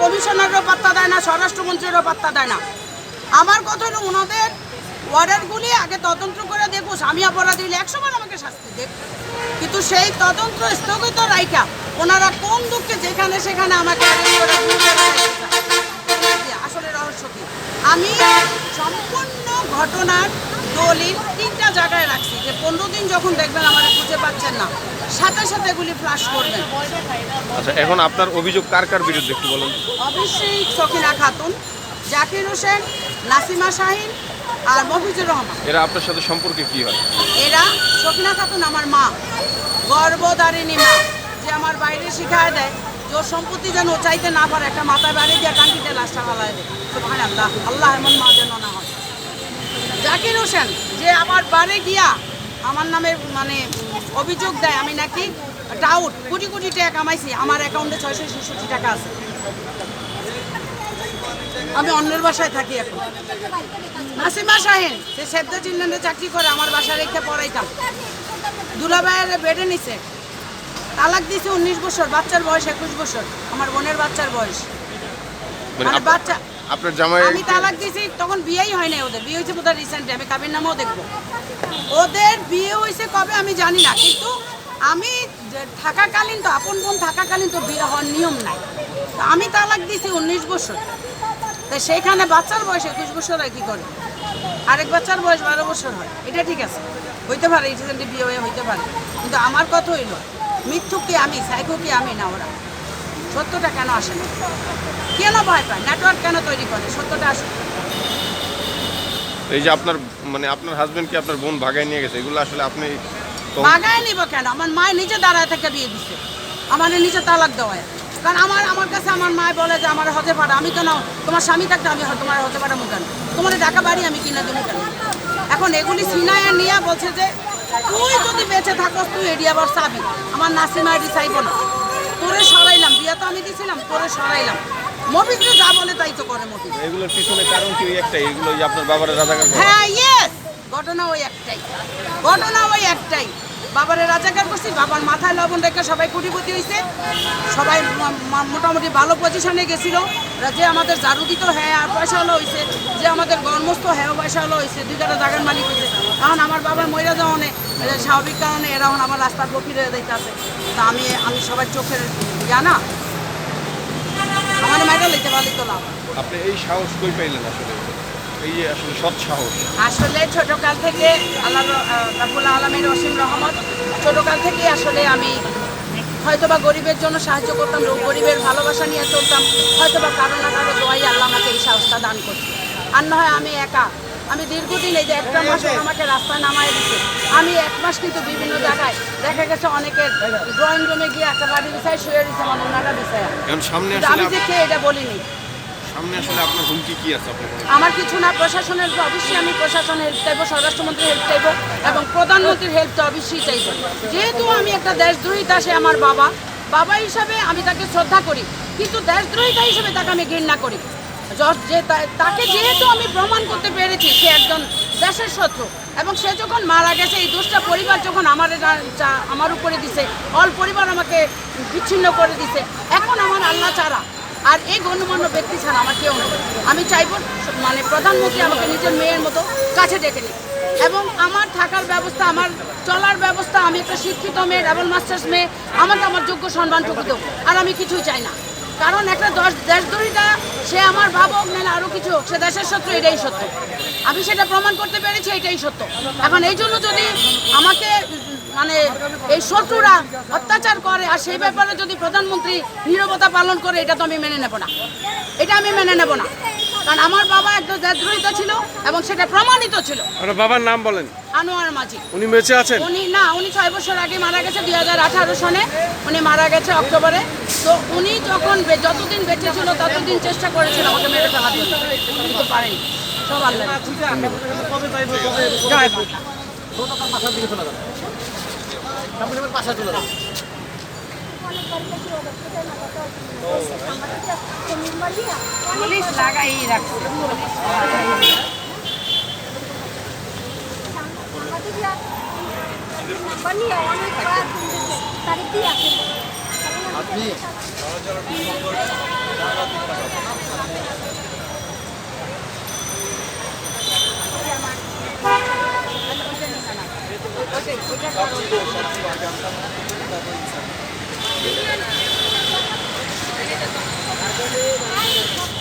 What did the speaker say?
কমিশনারও পাত্তা দেয় না, স্বরাষ্ট্রমন্ত্রীরও পাত্তা দেয় না। আমার কথা হলো ওনাদের ওয়ার্ডারগুলি আগে তদন্ত করে দেখুস, আমি অপরাধী হলে একশো বার আমাকে শাস্তি দেখ কিন্তু সেই তদন্ত স্থগিত রাইখা, ওনারা কোন দুঃখে যেখানে সেখানে আমাকে। আসলে রহস্য কি? আমি সম্পূর্ণ ঘটনার দলিল তিনটা জায়গায় রাখছি যে পনেরো দিন যখন দেখবেন আমার খুঁজে পাচ্ছেন না সাথে সাথে এগুলি ফ্লাশ করবেন। আচ্ছা এখন আপনার অভিযোগ কার কার বিরুদ্ধে একটু বলুন? অবশ্যই সকিনা খাতুন জাকির হোসেন নাসিমা শাহিন আর মফিজুর রহমান। এরা আপনার সাথে সম্পর্কে কি হয়? এরা সকিনা খাতুন আমার মা গর্ভধারিণী মা যে আমার বাইরে শিখায় দেয় জোর সম্পত্তি যেন ও চাইতে না পারে একটা মাথায় বাড়ি দিয়ে টাঙ্কিতে লাশটা হালায় দেয়। আল্লাহ আল্লাহ এমন মা যেন না হয়। জাকির হোসেন যে আমার বাড়ি গিয়া আমার নামে মানে অভিযোগ দেয় আমি নাকি টাউট কোটি কোটি টাকা কামাইছি আমার অ্যাকাউন্টে ছয়শো ছেষট্টি টাকা আছে। আমি অন্যের বাসায় থাকি এখন। নাসিমা শাহিন সে সেদ্ধ চিল্লানে চাকরি করে আমার বাসায় রেখে পড়াইতাম। দুলাভাইয়ের বেডে নিছে। তালাক দিছে উনিশ বছর বাচ্চার বয়স একুশ বছর আমার বোনের বাচ্চার বয়স। মানে মানে বাচ্চা আপনার জামাই আমি তালাক দিয়েছি, তখন বিয়েই হয় নাই ওদের। বিয়ে হয়েছে বোধহয় রিসেন্টলি আমি কাবির নামও দেখব। ওদের বিয়ে হয়েছে কবে আমি জানি না, কিন্তু আমি থাকাকালীন তো, আপন বোন থাকাকালীন তো বিয়ে হওয়ার নিয়ম নাই। তো আমি তালাক দিয়েছি উনিশ বছর। তা সেইখানে বাচ্চার বয়স একুশ বছর হয় কী করে? আরেক বাচ্চার বয়স বারো বছর হয়। এটা ঠিক আছে। হইতে পারে রিসেন্টলি বিয়ে হয়ে হইতে পারে। কিন্তু আমার কথা হইল মৃত্যু কি আমি সাইকো কি আমি না ওরা? সত্যটা কেন আসে না? কেন ভয় পায়? নেটওয়ার্ক কেন তৈরি করে? সত্যটা আসে এই যে আপনার মানে আপনার হাজবেন্ড কি আপনার বোন ভাগায় নিয়ে গেছে? এগুলো আসলে আপনি তো বাগায় নিব কেন? আমার মায়ের নিচে দাঁড়ায় থেকে বিয়ে দিছে। আমার নিচে তালাক দেওয়ায়। কারণ আমার আমার কাছে আমার মায় বলে যে আমার হতে পারে আমি কেন তোমার স্বামী থাকতে আমি তোমার হতে পারে কেন? তোমার ঢাকা বাড়ি আমি কিনে দেবো কেন? এখন এগুলি সিনায় নিয়ে বলছে যে তুই যদি বেঁচে থাকস তুই এড়িয়ে আবার চাবি। আমার নাসিমা এটি চাইব না। তোরে বিয়ে তো আমি দিছিলাম পরে সরাইলাম। মফিজকে যা বলে তাই তো করে মফিজ। এগুলোর পিছনে কারণ কি ওই একটাই? এগুলো আপনার বাবার রাজাকার হ্যাঁ ইয়েস ঘটনা ওই একটাই। ঘটনা ওই একটাই। বাবারে রাজাকার করছি, বাবার মাথায় লবণ রেখে সবাই কুটিপতি হয়েছে সবাই মোটামুটি ভালো পজিশনে গেছিল। যে আমাদের ঝাড়ু দিত হ্যাঁ আর পয়সা হলো হয়েছে যে আমাদের গরমস্ত হ্যাঁ পয়সা হলো হয়েছে দুই জায়গার মালিক হয়েছে এখন আমার বাবার মহিলা যাওয়ানে স্বাভাবিক কারণে এরা আমার রাস্তার বকিরে দিতে আছে তা আমি আমি সবার চোখের জানা আমার মেডেল দিতে পারলি তো লাভ। আপনি এই সাহস কই পাইলেন আসলে? এই আসলে সৎ সাহস। আসলে ছোটকাল থেকে আল্লাহ রাবুল আলমীর অসীম রহমত। ছোটকাল থেকে আসলে আমি হয়তোবা গরিবের জন্য সাহায্য করতাম লোক গরিবের ভালোবাসা নিয়ে চলতাম। হয়তোবা কারও না কারও দোয়াই আল্লাহ আমাকে এই সাহসটা দান করছে। আর না হয় আমি একা। আমি দীর্ঘদিন এই যে একটা মাস আমাকে রাস্তায় নামায় দিচ্ছে আমি এক মাস কিন্তু বিভিন্ন জায়গায় দেখা গেছে অনেকের ড্রয়িং রুমে গিয়ে একটা বাড়ি বিছায় শুয়ে দিচ্ছে আমার ওনারা কিন্তু আমি যে কে এটা বলিনি। সামনে আসলে আপনার হুমকি কি আছে আমার কিছু না, প্রশাসনের অবশ্যই আমি প্রশাসনের হেল্প চাইব, স্বরাষ্ট্রমন্ত্রীর হেল্প চাইব এবং প্রধানমন্ত্রীর হেল্প তো অবশ্যই চাইব। যেহেতু আমি একটা দেশদ্রোহিতা সে আমার বাবা। বাবা হিসাবে আমি তাকে শ্রদ্ধা করি, কিন্তু দেশদ্রোহিতা হিসেবে তাকে আমি ঘৃণা করি। যে তাকে যেহেতু আমি প্রমাণ করতে পেরেছি, সে একজন দেশের শত্রু এবং সে যখন মারা গেছে, এই দুষ্টা পরিবার যখন আমার আমার উপরে দিছে, অল পরিবার আমাকে বিচ্ছিন্ন করে দিছে। এখন আমার আল্লাহ চারা আর এই গণ্যমান্য ব্যক্তি ছাড়া আমার কেউ নেই। আমি চাইব মানে প্রধানমন্ত্রী আমাকে নিজের মেয়ের মতো কাছে ডেকে নিই এবং আমার থাকার ব্যবস্থা, আমার চলার ব্যবস্থা, আমি একটা শিক্ষিত মেয়ে, ডাবল মাস্টার্স মেয়ে আমাকে আমার যোগ্য সম্মানটুকু দেবো। আর আমি কিছুই চাই না। কারণ একটা দশ দেশদ্রোহিতা সে আমার ভাবক, নাহলে আরও কিছু হোক, সে দেশের শত্রু, এটাই সত্য। আমি সেটা প্রমাণ করতে পেরেছি, এটাই সত্য। এখন এই জন্য যদি আমাকে মানে এই শত্রুরা অত্যাচার করে আর সেই ব্যাপারে যদি প্রধানমন্ত্রী নীরবতা পালন করে এটা তো আমি মেনে নেব না। এটা আমি মেনে নেব না। কারণ আমার বাবা একজন দেশদ্রোহিতা ছিল এবং সেটা প্রমাণিত ছিল। আপনার বাবার নাম বলেন। আনোয়ার মাঝি উনি বেঁচে আছেন? উনি না উনি ছয় বছর আগে মারা গেছে দুই হাজার আঠারো সনে। উনি মারা গেছে অক্টোবরে। তো উনি যখন যতদিন বেঁচে ছিল ততদিন চেষ্টা করেছিল আমাকে মেরে ফেলার জন্য কিন্তু পারেনি। সব আল্লাহ পুলিশ লাগাই রাখছে। আপনি? Thank you.